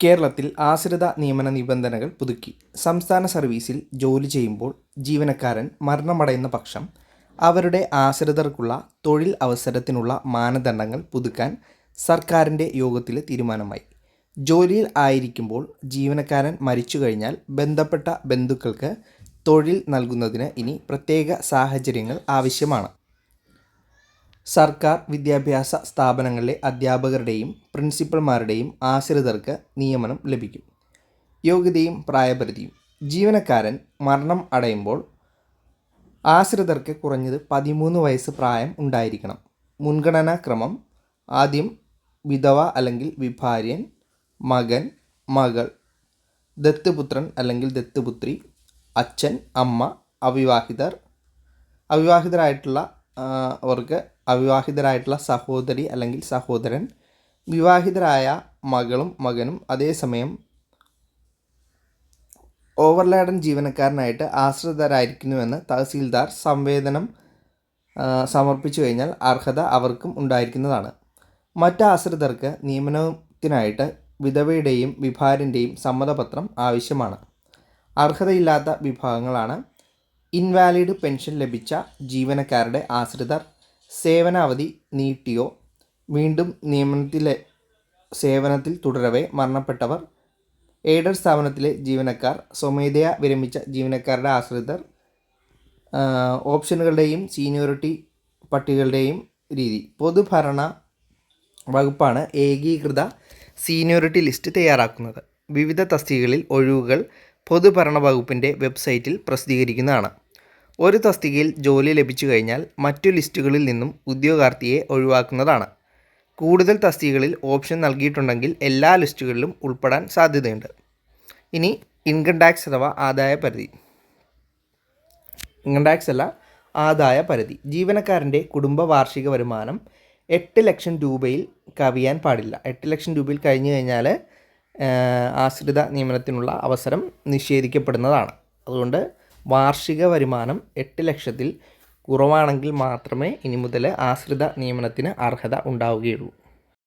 കേരളത്തിൽ ആശ്രിത നിയമന നിബന്ധനകൾ പുതുക്കി. സംസ്ഥാന സർവീസിൽ ജോലി ചെയ്യുമ്പോൾ ജീവനക്കാരൻ മരണമടയുന്ന പക്ഷം അവരുടെ ആശ്രിതർക്കുള്ള തൊഴിൽ അവസരത്തിനുള്ള മാനദണ്ഡങ്ങൾ പുതുക്കാൻ സർക്കാരിന്റെ യോഗത്തിൽ തീരുമാനമായി. ജോലിയിൽ ആയിരിക്കുമ്പോൾ ജീവനക്കാരൻ മരിച്ചു കഴിഞ്ഞാൽ ബന്ധപ്പെട്ട ബന്ധുക്കൾക്ക് തൊഴിൽ നൽകുന്നതിന് ഇനി പ്രത്യേക സാഹചര്യങ്ങൾ ആവശ്യമാണ്. സർക്കാർ വിദ്യാഭ്യാസ സ്ഥാപനങ്ങളിലെ അധ്യാപകരുടെയും പ്രിൻസിപ്പൽമാരുടെയും ആശ്രിതർക്ക് നിയമനം ലഭിക്കും. യോഗ്യതയും പ്രായപരിധിയും. ജീവനക്കാരൻ മരണം അടയുമ്പോൾ ആശ്രിതർക്ക് കുറഞ്ഞത് പതിമൂന്ന് വയസ്സ് പ്രായം ഉണ്ടായിരിക്കണം. മുൻഗണനാ ക്രമം. ആദ്യം വിധവ അല്ലെങ്കിൽ വിഭാര്യൻ മകൻ മകൾ ദത്തുപുത്രൻ അല്ലെങ്കിൽ ദത്തുപുത്രി അച്ഛൻ അമ്മ അവിവാഹിതർ. അവിവാഹിതരായിട്ടുള്ള അവർക്ക് അവിവാഹിതരായിട്ടുള്ള സഹോദരി അല്ലെങ്കിൽ സഹോദരൻ വിവാഹിതരായ മകളും മകനും അതേസമയം ഓവർലാഡൻ ജീവനക്കാരനായിട്ട് ആശ്രിതരായിരിക്കുന്നുവെന്ന് തഹസീൽദാർ സംവേദനം സമർപ്പിച്ചു കഴിഞ്ഞാൽ അർഹത അവർക്കും ഉണ്ടായിരിക്കുന്നതാണ്. മറ്റ് ആശ്രിതർക്ക് നിയമനത്തിനായിട്ട് വിധവയുടെയും വിഭാരന്റെയും സമ്മതപത്രം ആവശ്യമാണ്. അർഹതയില്ലാത്ത വിഭാഗങ്ങളാണ് ഇൻവാലിഡ് പെൻഷൻ ലഭിച്ച ജീവനക്കാരുടെ ആശ്രിതർ സേവനാവധി നീട്ടിയോ? വീണ്ടും നിയമനത്തിലെ സേവനത്തിൽ തുടരവേ മരണപ്പെട്ടവർ. എയ്ഡർ സ്ഥാപനത്തിലെ ജീവനക്കാർ സ്വമേധയാ വിരമിച്ച ജീവനക്കാരുടെ ആശ്രിതർ ഓപ്ഷനുകളുടെയും സീനിയോറിറ്റി പട്ടികളുടെയും രീതി. പൊതുഭരണ വകുപ്പാണ് ഏകീകൃത സീനിയോറിറ്റി ലിസ്റ്റ് തയ്യാറാക്കുന്നത്. വിവിധ തസ്തികകളിൽ ഒഴിവുകൾ പൊതുഭരണ വകുപ്പിന്റെ വെബ്സൈറ്റിൽ പ്രസിദ്ധീകരിക്കുന്നതാണ്. ഒരു തസ്തികയിൽ ജോലി ലഭിച്ചു കഴിഞ്ഞാൽ മറ്റു ലിസ്റ്റുകളിൽ നിന്നും ഉദ്യോഗാർത്ഥിയെ ഒഴിവാക്കുന്നതാണ്. കൂടുതൽ തസ്തികകളിൽ ഓപ്ഷൻ നൽകിയിട്ടുണ്ടെങ്കിൽ എല്ലാ ലിസ്റ്റുകളിലും ഉൾപ്പെടാൻ സാധ്യതയുണ്ട്. ഇനി ഇൻകം ടാക്സ് അഥവാ ആദായ പരിധി. ഇൻകം ടാക്സ് അല്ല ആദായ പരിധി. ജീവനക്കാരന്റെ കുടുംബ വാർഷിക വരുമാനം എട്ട് ലക്ഷം രൂപയിൽ കവിയാൻ പാടില്ല. എട്ട് ലക്ഷം രൂപയിൽ കഴിഞ്ഞു കഴിഞ്ഞാൽ ആശ്രിത നിയമനത്തിനുള്ള അവസരം നിഷേധിക്കപ്പെടുന്നതാണ്. അതുകൊണ്ട് വാർഷിക വരുമാനം എട്ട് ലക്ഷത്തിൽ കുറവാണെങ്കിൽ മാത്രമേ ഇനി മുതൽ ആശ്രിത നിയമനത്തിന് അർഹത ഉണ്ടാവുകയുള്ളൂ.